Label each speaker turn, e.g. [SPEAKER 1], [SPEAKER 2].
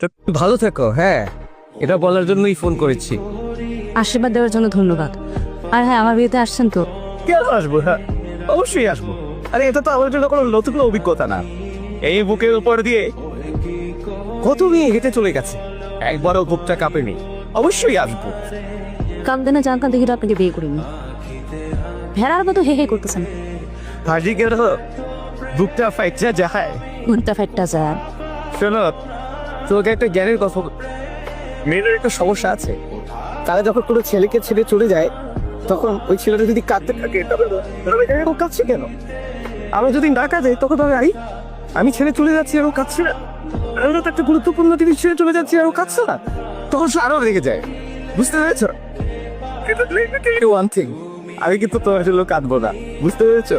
[SPEAKER 1] তো ভালো থেকো হ্যাঁ। এটা বলার জন্যই ফোন করেছি।
[SPEAKER 2] আশীর্বাদ দেওয়ার জন্য ধন্যবাদ। আর হ্যাঁ আমার বিয়েতে আসছেন তো।
[SPEAKER 1] কেন আসব? হ্যাঁ অবশ্যই আসব। আরে এটা তো আমার জন্য কোনো নতুন অভিজ্ঞতা না। এই বুকের উপর দিয়ে কত মেয়ে হেঁটে চলে গেছে। একবারও বুকটা কাঁপেনি। অবশ্যই আসব।
[SPEAKER 2] কান্দে না জানতাম দেখি আপনাকে বিয়ে করিনি। ভেড়ার মতো হে হে করতেছেন।
[SPEAKER 1] হাজি গেল বুকটা ফাইটটা যায়।
[SPEAKER 2] ঘুরতে ফেটটা যায়।
[SPEAKER 1] শোনো তোকে একটা জ্ঞানের কথা মেয়েদের একটা সমস্যা আছে। তারা যখন কোনো ছেলেকে ছেড়ে চলে যায়, তখন ওই ছেলেটা যদি কাঁদতে থাকে, তবে এরকম কাঁদছে কেন? আমি যদি না কাঁদে তখন তবে আই আমি ছেড়ে চলে যাচ্ছি ও কাঁদছে না। আমি তো একটা গুরুত্বপূর্ণ জিনিস ছেড়ে চলে যাচ্ছি আর কাঁদছে না। তখন সে আরও রেগে যায়। বুঝতে পেরেছ? ওয়ান থিং আমি কিন্তু তোমার জন্য কাঁদবো না। বুঝতে পেরেছ?